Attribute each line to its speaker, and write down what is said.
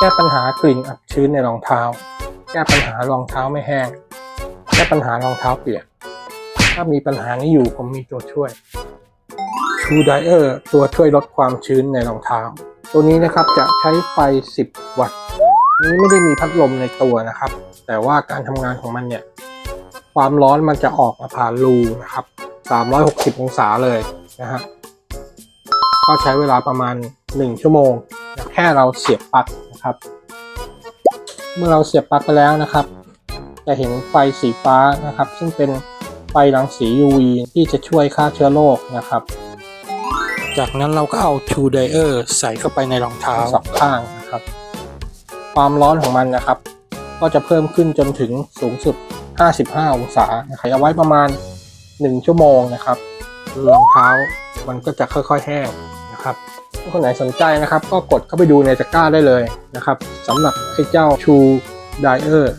Speaker 1: แก้ปัญหากลิ่นอับชื้นในรองเท้า แก้ปัญหารองเท้าไม่แห้ง แก้ปัญหารองเท้าเปียก ถ้ามีปัญหานี้อยู่ผมมีตัวช่วย True Dryer ตัวช่วยลดความชื้นในรองเท้า ตัวนี้นะครับจะใช้ไฟ 10 วัตต์ นี้ไม่ได้มีพัดลมในตัวนะครับ แต่ว่าการทำงานของมันเนี่ย ความร้อนมันจะออกมาผ่านรูนะครับ 360 องศาเลยนะฮะ ก็ใช้เวลาประมาณ 1 ชั่วโมง แค่เราเสียบปลั๊ก ครับ เมื่อเราเสียบปลั๊กไปแล้วนะครับ จะเห็นไฟสีฟ้านะครับ ซึ่งเป็นไฟรังสี UV ที่จะช่วยฆ่าเชื้อโรคนะครับ จากนั้นเราก็เอา True Dryer ใส่เข้าไปในรองเท้าสองข้างนะครับ ความร้อนของมันนะครับ ก็จะเพิ่มขึ้นจนถึงสูงสุด 55 องศานะครับเอาไว้ประมาณ 1 ชั่วโมงนะครับรองเท้ามันก็จะค่อย ๆ แห้งนะครับถ้า คนไหนสนใจนะครับ ก็กดเข้าไปดูในตะกร้าได้เลยนะครับสำหรับไอ้เจ้าชูไดเออร์